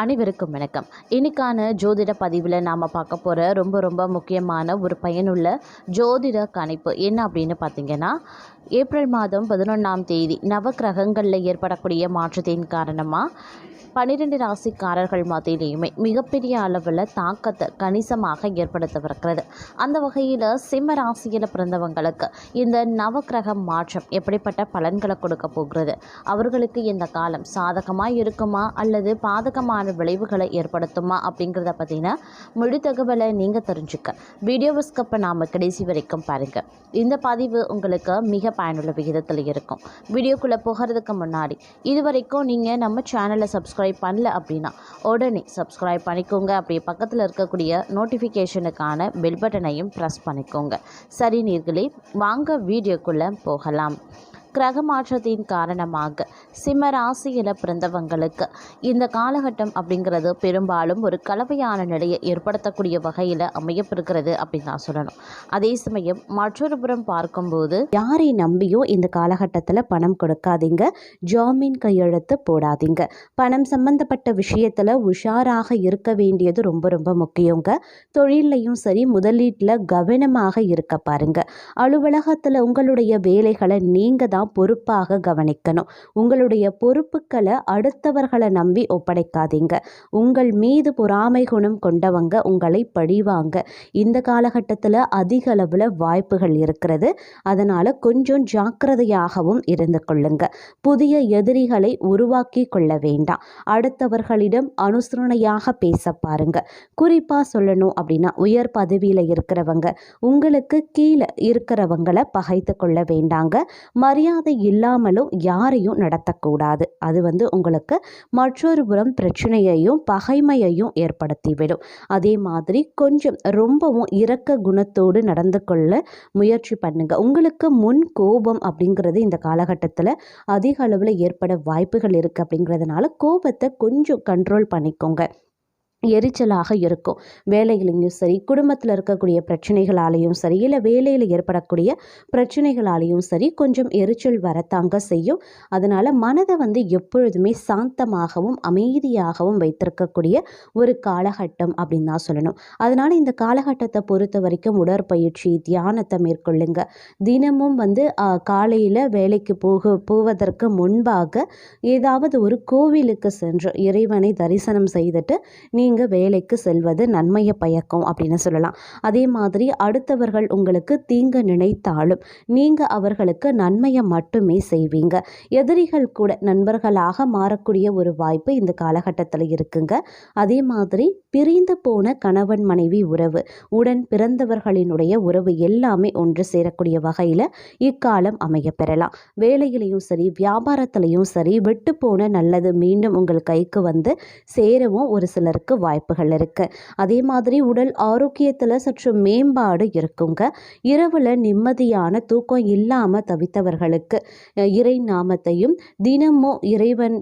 அனைவருக்கும் வணக்கம். இன்னைக்கான ஜோதிட பதிவில் நாம் பார்க்க போகிற ரொம்ப ரொம்ப முக்கியமான ஒரு பயனுள்ள ஜோதிட கணிப்பு என்ன அப்படின்னு பார்த்தீங்கன்னா ஏப்ரல் மாதம் பதினொன்றாம் தேதி நவக்கிரகங்களில் ஏற்படக்கூடிய மாற்றத்தின் காரணமாக பன்னிரெண்டு ராசிக்காரர்கள் மத்தியிலையுமே மிகப்பெரிய அளவில் தாக்கத்தை கணிசமாக ஏற்படுத்தவிருக்கிறது. அந்த வகையில் சிம்ம ராசியில் பிறந்தவங்களுக்கு இந்த நவக்கிரக மாற்றம் எப்படிப்பட்ட பலன்களை கொடுக்க போகிறது? அவர்களுக்கு இந்த காலம் சாதகமாக இருக்குமா? அல்லது பாதகமான விளைவுகளை ஏற்படுத்துமா அப்படிங்கிறத பற்றின முழு தகவலை நீங்கள் தெரிஞ்சுக்க. வீடியோவை ஸ்கப்பை நாம் கடைசி வரைக்கும் பாருங்கள் இந்த பதிவு உங்களுக்கு மிக பயனுள்ள விகிதத்தில் இருக்கும். வீடியோக்குள்ளே போகிறதுக்கு முன்னாடி இது வரைக்கும் நீங்கள் நம்ம சேனலை சப்ஸ்கிரைப் பண்ணல அப்படின்னா உடனே சப்ஸ்கிரைப் பண்ணிக்கோங்க. அப்படியே பக்கத்தில் இருக்கக்கூடிய நோட்டிஃபிகேஷனுக்கான பெல் பட்டனையும் ப்ரெஸ் பண்ணிக்கோங்க. சரி நீர்களே வாங்க வீடியோக்குள்ளே போகலாம். கிரக மாற்றத்தின் காரணமாக சிம்ம ராசியில் பிறந்தவங்களுக்கு இந்த காலகட்டம் அப்படிங்கிறது பெரும்பாலும் ஒரு கலவையான நிலையை ஏற்படுத்தக்கூடிய வகையில் அமையப்பெறுகிறது அப்படின்னு தான் சொல்லணும். அதே சமயம் மற்றொரு புறம் பார்க்கும்போது யாரை நம்பியும் இந்த காலகட்டத்தில் பணம் கொடுக்காதீங்க. ஜாமீன் கையெழுத்து போடாதீங்க. பணம் சம்பந்தப்பட்ட விஷயத்தில் உஷாராக இருக்க வேண்டியது ரொம்ப ரொம்ப முக்கியங்க. தொழிலையும் சரி முதலீட்டில் கவனமாக இருக்க பாருங்க. அலுவலகத்தில் உங்களுடைய வேலைகளை நீங்கள் தான் பொறுப்பாக கவனிக்கணும். உங்களுடைய பொறுப்புகளை அடுத்தவர்களை நம்பி ஒப்படைக்காதீங்க. உங்கள் மீது பொறாமை குணம் கொண்டவங்க உங்களை பழிவாங்க. இந்த காலகட்டத்தில் அதிக அளவில் வாய்ப்புகள் இருக்கிறது. அதனால் கொஞ்சம் ஜாக்கிரதையாகவும் இருந்து கொள்ளுங்க. புதிய எதிரிகளை உருவாக்கி கொள்ள வேண்டாம். அடுத்தவர்களிடம் அனுசரணையாக பேச பாருங்க. குறிப்பாக சொல்லணும் அப்படின்னா உயர் பதவியில் இருக்கிறவங்க உங்களுக்கு கீழே இருக்கிறவங்களை பகைத்து கொள்ள வேண்டாங்க. மரியாதை இல்லாமலும் யாரையும் நடத்தக்கூடாது. அது வந்து உங்களுக்கு மற்றொரு புறம் பிரச்சனையையும் பகைமையையும் ஏற்படுத்திவிடும். அதே மாதிரி கொஞ்சம் ரொம்பவும் இரக்க குணத்தோடு நடந்து கொள்ள முயற்சி பண்ணுங்க. உங்களுக்கு முன் கோபம் அப்படிங்கிறது இந்த காலகட்டத்தில் அதிக அளவில் ஏற்பட வாய்ப்புகள் இருக்குது அப்படிங்கிறதுனால கோபத்தை கொஞ்சம் கண்ட்ரோல் பண்ணிக்கோங்க. எரிச்சலாக இருக்கும். வேலையிலையும் சரி குடும்பத்தில் இருக்கக்கூடிய பிரச்சனைகளாலேயும் சரி இல்லை வேலையில் ஏற்படக்கூடிய பிரச்சனைகளாலேயும் சரி கொஞ்சம் எரிச்சல் வரத்தாங்க செய்யும். அதனால் மனதை வந்து எப்பொழுதுமே சாந்தமாகவும் அமைதியாகவும் வைத்திருக்கக்கூடிய ஒரு காலகட்டம் அப்படின்னு தான் சொல்லணும். அதனால் இந்த காலகட்டத்தை பொறுத்த வரைக்கும் உடற்பயிற்சி தியானத்தை மேற்கொள்ளுங்க. தினமும் வந்து காலையில் வேலைக்கு போக போவதற்கு முன்பாக ஏதாவது ஒரு கோவிலுக்கு சென்று இறைவனை தரிசனம் செய்துட்டு நீ நீங்கள் வேலைக்கு செல்வது நன்மையை பயக்கும் அப்படின்னு சொல்லலாம். அதே மாதிரி அடுத்தவர்கள் உங்களுக்கு தீங்கு நினைத்தாலும் நீங்கள் அவர்களுக்கு நன்மையை மட்டுமே செய்வீங்க. எதிரிகள் கூட நண்பர்களாக மாறக்கூடிய ஒரு வாய்ப்பு இந்த காலகட்டத்தில் இருக்குங்க. அதே மாதிரி பிரிந்து போன கணவன் மனைவி உறவு. உடன் பிறந்தவர்களினுடைய உறவு எல்லாமே ஒன்று சேரக்கூடிய வகையில் இக்காலம் அமைய பெறலாம். வேலையிலையும் சரி வியாபாரத்திலையும் சரி விட்டு போன நல்லது மீண்டும் உங்கள் கைக்கு வந்து சேரவும் ஒரு சிலருக்கு வாய்ப்புகள் இருக்குது அதே மாதிரி உடல் ஆரோக்கியத்தில் சற்று மேம்பாடு இருக்குங்க. இரவில் நிம்மதியான தூக்கம் இல்லாமல் தவித்தவர்களுக்கு இறை நாமத்தையும் தினமும் இறைவன்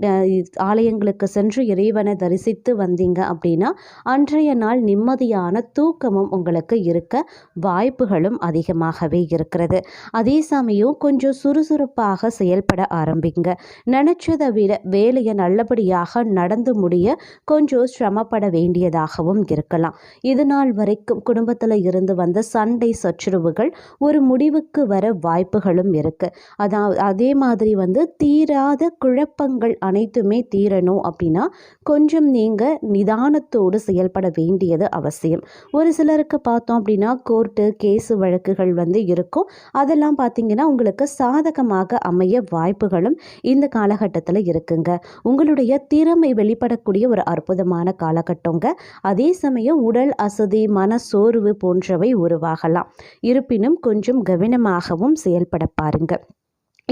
ஆலயங்களுக்கு சென்று இறைவனை தரிசித்து வந்தீங்க அப்படின்னா அன்றைய நாள் நிம்மதியான தூக்கமும் உங்களுக்கு இருக்க வாய்ப்புகளும் அதிகமாகவே இருக்கிறது. அதே சமயம் கொஞ்சம் சுறுசுறுப்பாக செயல்பட ஆரம்பிங்க. நினச்சதை விட வேலையை நல்லபடியாக நடந்து முடிய கொஞ்சம் சிரமப்பட வேண்டியதாகவும் இருக்கலாம். இது நாள் வரைக்கும் குடும்பத்தில் இருந்து வந்த சண்டை சச்சுரவுகள் ஒரு முடிவுக்கு வர வாய்ப்புகளும் இருக்கு. அதான் அதே மாதிரி வந்து தீராத குழப்பங்கள் அனைத்துமே தீரணும் அப்படின்னா கொஞ்சம் நீங்கள் நிதானத்தோடு செயல்பட வேண்டியது அவசியம். ஒரு சிலருக்கு பார்த்தோம் அப்படின்னா கோர்ட்டு கேஸு வழக்குகள் வந்து இருக்கும். அதெல்லாம் பார்த்தீங்கன்னா உங்களுக்கு சாதகமாக அமைய வாய்ப்புகளும் இந்த காலகட்டத்தில் இருக்குங்க. உங்களுடைய திறமை வெளிப்படக்கூடிய ஒரு அற்புதமான காலகட்டங்க. அதே சமயம் உடல் அசதி மன சோர்வு போன்றவை உருவாகலாம். இருப்பினும் கொஞ்சம் கவனமாகவும் செயல்பட பாருங்கள்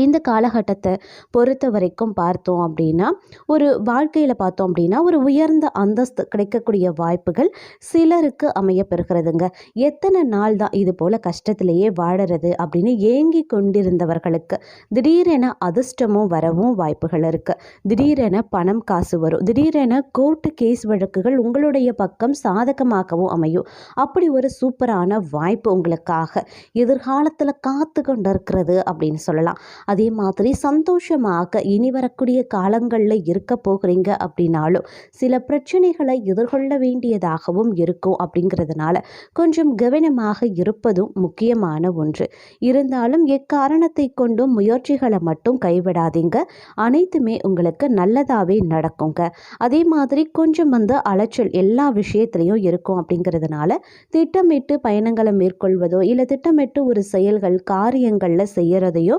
இந்த காலகட்டத்தை பொறுத்த வரைக்கும் பார்த்தோம் அப்படின்னா ஒரு வாழ்க்கையில் பார்த்தோம் அப்படின்னா ஒரு உயர்ந்த அந்தஸ்து கிடைக்கக்கூடிய வாய்ப்புகள் சிலருக்கு அமைய பெறுகிறதுங்க எத்தனை நாள் தான் இது போல் கஷ்டத்திலேயே வாழறது அப்படின்னு ஏங்கி கொண்டிருந்தவர்களுக்கு திடீரென அதிர்ஷ்டமும் வரவும் வாய்ப்புகள் இருக்குது திடீரென பணம் காசு வரும். திடீரென கோர்ட்டு கேஸ் வழக்குகள் உங்களுடைய பக்கம் சாதகமாகவும் அமையும். அப்படி ஒரு சூப்பரான வாய்ப்பு உங்களுக்காக எதிர்காலத்தில் காத்து கொண்டு இருக்கிறது அப்படின்னு சொல்லலாம். அதே மாதிரி சந்தோஷமாக இனி வரக்கூடிய காலங்களில் இருக்க போகிறீங்க அப்படின்னாலும் சில பிரச்சனைகளை எதிர்கொள்ள வேண்டியதாகவும் இருக்கும் அப்படிங்கிறதுனால கொஞ்சம் கவனமாக இருப்பதும் முக்கியமான ஒன்று. இருந்தாலும் எக்காரணத்தை கொண்டும் முயற்சிகளை மட்டும் கைவிடாதீங்க. அனைத்துமே உங்களுக்கு நல்லதாகவே நடக்குங்க. அதே மாதிரி கொஞ்சம் வந்து அலைச்சல் எல்லா விஷயத்துலையும் இருக்கும் அப்படிங்கிறதுனால திட்டமிட்டு பயணங்களை மேற்கொள்வதோ இல்லை திட்டமிட்டு ஒரு செயல்கள் காரியங்களில் செய்கிறதையோ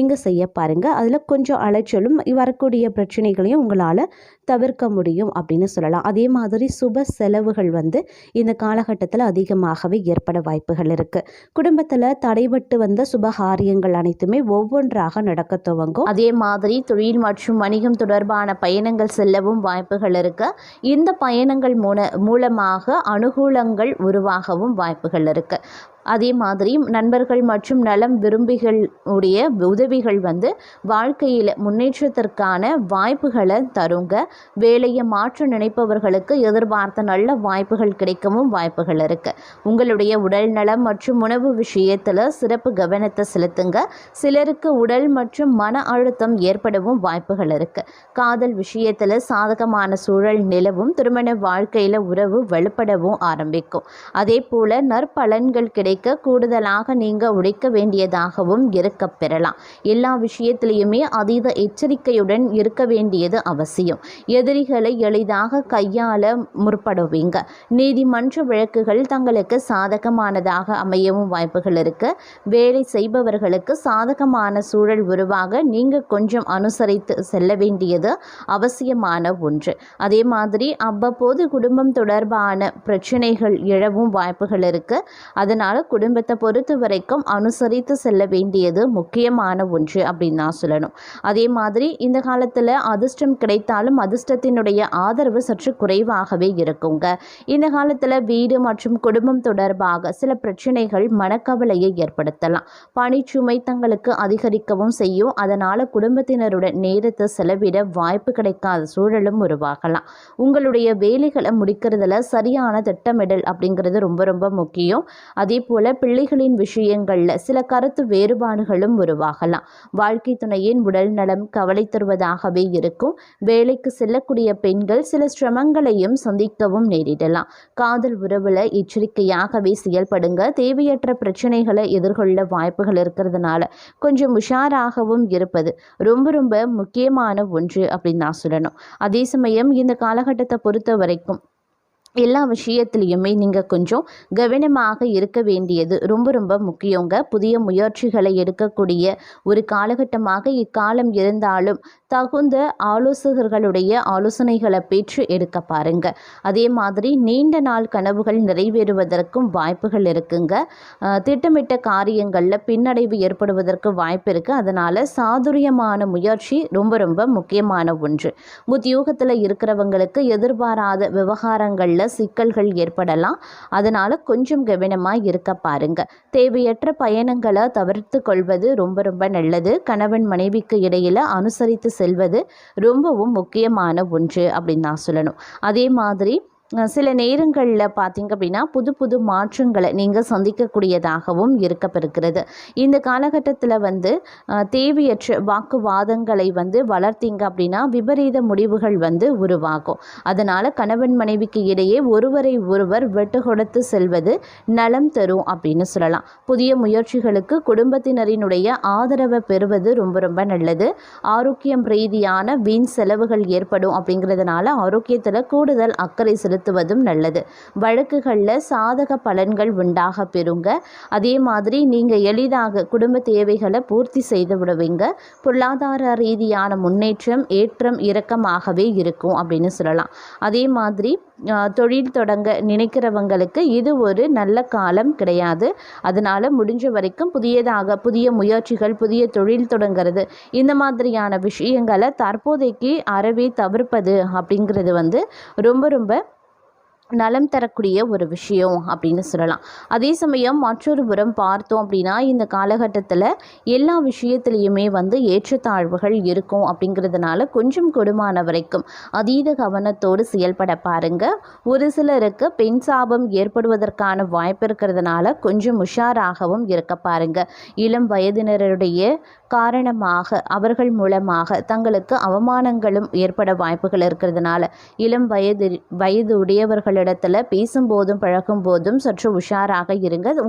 நீங்கள் செய்ய பாருங்கள் அதில் கொஞ்சம் அலைச்சலும் வரக்கூடிய பிரச்சனைகளையும் உங்களால் தவிர்க்க முடியும் அப்படின்னு சொல்லலாம். அதே மாதிரி சுப செலவுகள் வந்து இந்த காலகட்டத்தில் அதிகமாகவே ஏற்பட வாய்ப்புகள் இருக்குது குடும்பத்தில் தடைபட்டு வந்த சுபகாரியங்கள் அனைத்துமே ஒவ்வொன்றாக நடக்க துவங்கும். அதே மாதிரி தொழில் மற்றும் வணிகம் தொடர்பான பயணங்கள் செல்லவும் வாய்ப்புகள் இருக்குது இந்த பயணங்கள் மூல மூலமாக அனுகூலங்கள் உருவாகவும் வாய்ப்புகள் இருக்குது அதே மாதிரி நண்பர்கள் மற்றும் நலம் விரும்பிகள் உடைய உதவிகள் வந்து வாழ்க்கையில் முன்னேற்றத்திற்கான வாய்ப்புகளை தருங்க. வேலையை மாற்ற நினைப்பவர்களுக்கு எதிர்பார்த்த நல்ல வாய்ப்புகள் கிடைக்கவும் வாய்ப்புகள் இருக்குது உங்களுடைய உடல் நலம் மற்றும் உணவு விஷயத்தில் சிறப்பு கவனத்தை செலுத்துங்க. சிலருக்கு உடல் மற்றும் மன அழுத்தம் ஏற்படவும் வாய்ப்புகள் இருக்குது காதல் விஷயத்தில் சாதகமான சூழல் நிலவும் திருமண வாழ்க்கையில் உறவு வலுப்படவும் ஆரம்பிக்கும். அதே போல நற்பலன்கள் கிடைக்க கூடுதலாக நீங்கள் உழைக்க வேண்டியதாகவும் இருக்க பெறலாம். எல்லா விஷயத்திலையுமே அதீத எச்சரிக்கையுடன் இருக்க வேண்டியது அவசியம். எதிரிகளை எளிதாக கையாள முற்படுவீங்க. நீதிமன்ற வழக்குகள் தங்களுக்கு சாதகமானதாக அமையவும் வாய்ப்புகள் இருக்கு. வேலை செய்பவர்களுக்கு சாதகமான சூழல் உருவாக நீங்கள் கொஞ்சம் அனுசரித்து செல்ல வேண்டியது அவசியமான ஒன்று. அதே மாதிரி அவ்வப்போது குடும்பம் தொடர்பான பிரச்சனைகள் எழவும் வாய்ப்புகள் இருக்கு. அதனால் குடும்பத்தை பொறுத்த வரைக்கும் அனுசரித்து செல்ல வேண்டியது முக்கியமான ஒன்று அப்படின்னு நான் சொல்லணும். அதே மாதிரி இந்த காலத்தில் அதிர்ஷ்டம் கிடைத்தாலும் அதிர்ஷ்டத்தினுடைய ஆதரவு சற்று குறைவாகவே இருக்குங்க. இந்த காலத்தில் வீடு மற்றும் குடும்பம் தொடர்பாக சில பிரச்சனைகள் மனக்கவலையை ஏற்படுத்தலாம். பணிச்சுமை தங்களுக்கு அதிகரிக்கவும் செய்யும். அதனால் குடும்பத்தினருடன் நேரத்தை செலவிட வாய்ப்பு கிடைக்காத சூழலும் உருவாகலாம். உங்களுடைய வேலைகளை முடிக்கிறதுல சரியான திட்டமிடல் அப்படிங்கிறது ரொம்ப ரொம்ப முக்கியம். அதே போல பிள்ளைகளின் விஷயங்களில் சில கருத்து வேறுபாடுகளும் உருவாகலாம். வாழ்க்கை துணையின் உடல் நலம் கவலை தருவதாகவே இருக்கும். வேலைக்கு செல்லக்கூடிய பெண்கள் சில சிரமங்களையும் சந்திக்கவும் நேரிடலாம். காதல் உறவில் எச்சரிக்கையாகவே செயல்படுங்க. தேவையற்ற பிரச்சனைகளை எதிர்கொள்ள வாய்ப்புகள் இருக்கிறதுனால கொஞ்சம் உஷாராகவும் இருப்பது ரொம்ப ரொம்ப முக்கியமான ஒன்று அப்படின்னு நான் சொல்லணும். அதே சமயம் இந்த காலகட்டத்தை பொறுத்த வரைக்கும் எல்லா விஷயத்துலேயுமே நீங்கள் கொஞ்சம் கவனமாக இருக்க வேண்டியது ரொம்ப ரொம்ப முக்கியங்க. புதிய முயற்சிகளை எடுக்கக்கூடிய ஒரு காலகட்டமாக இக்காலம் இருந்தாலும் தகுந்த ஆலோசகர்களுடைய ஆலோசனைகளை பெற்று எடுக்க பாருங்க. அதே மாதிரி நீண்ட நாள் கனவுகள் நிறைவேறுவதற்கும் வாய்ப்புகள் இருக்குங்க. திட்டமிட்ட காரியங்களில் பின்னடைவு ஏற்படுவதற்கு வாய்ப்பு இருக்குது அதனால் சாதுரியமான முயற்சி ரொம்ப ரொம்ப முக்கியமான ஒன்று. உத்தியோகத்தில் இருக்கிறவங்களுக்கு எதிர்பாராத விவகாரங்களில் சிக்கல்கள் ஏற்படலாம். அதனால் கொஞ்சம் கவனமாக இருக்க பாருங்க. தேவையற்ற பயணங்களை தவிர்த்து கொள்வது ரொம்ப ரொம்ப நல்லது. கணவன் மனைவிக்கு இடையில் அனுசரித்து செல்வது ரொம்பவும் முக்கியமான ஒன்று அப்படின்னு நான் சொல்லணும். அதே மாதிரி சில நேரங்களில் பார்த்தீங்க அப்படின்னா புது புது மாற்றங்களை நீங்கள் சந்திக்கக்கூடியதாகவும் இருக்கப்பெறுகிறது. இந்த காலகட்டத்தில் வந்து தேவையற்ற வாக்குவாதங்களை வந்து வளர்த்தீங்க அப்படின்னா விபரீத முடிவுகள் வந்து உருவாகும். அதனால் கணவன் மனைவிக்கு இடையே ஒருவரை ஒருவர் வெட்டு கொடுத்து செல்வது நலம் தரும் அப்படின்னு சொல்லலாம். புதிய முயற்சிகளுக்கு குடும்பத்தினரினுடைய ஆதரவை பெறுவது ரொம்ப ரொம்ப நல்லது. ஆரோக்கியம் ரீதியான வீண் செலவுகள் ஏற்படும் அப்படிங்கிறதுனால ஆரோக்கியத்தில் கூடுதல் அக்கறை செலுத்த செலுத்துவதும் நல்லது. வழக்குகளில் சாதக பலன்கள் உண்டாக பெறுங்க. அதே மாதிரி நீங்கள் எளிதாக குடும்ப தேவைகளை பூர்த்தி செய்து விடுவீங்க. பொருளாதார ரீதியான முன்னேற்றம் ஏற்றம் இறக்கமாகவே இருக்கும் அப்படின்னு சொல்லலாம். அதே மாதிரி தொழில் தொடங்க நினைக்கிறவங்களுக்கு இது ஒரு நல்ல காலம் கிடையாது. அதனால் முடிஞ்ச வரைக்கும் புதியதாக புதிய முயற்சிகள் புதிய தொழில் தொடங்கிறது இந்த மாதிரியான விஷயங்களை தற்போதைக்கு அறவே தவிர்ப்பது அப்படிங்கிறது வந்து ரொம்ப ரொம்ப நலம் தரக்கூடிய ஒரு விஷயம் அப்படின்னு சொல்லலாம். அதே சமயம் மற்றொரு புறம் பார்த்தோம் அப்படின்னா இந்த காலகட்டத்தில் எல்லா விஷயத்துலேயுமே வந்து ஏற்றத்தாழ்வுகள் இருக்கும் அப்படிங்கிறதுனால கொஞ்சம் கொடுமான வரைக்கும் அதீத கவனத்தோடு செயல்பட பாருங்க. ஒரு சிலருக்கு பெண் சாபம் ஏற்படுவதற்கான வாய்ப்பு இருக்கிறதுனால கொஞ்சம் உஷாராகவும் இருக்க பாருங்க. இளம் வயதினருடைய காரணமாக அவர்கள் மூலமாக தங்களுக்கு அவமானங்களும் ஏற்பட வாய்ப்புகள் இருக்கிறதுனால இளம் வயது வயது உடையவர்களிடத்துல பேசும்போதும் பழகும்போதும் சற்று உஷாராக இருங்க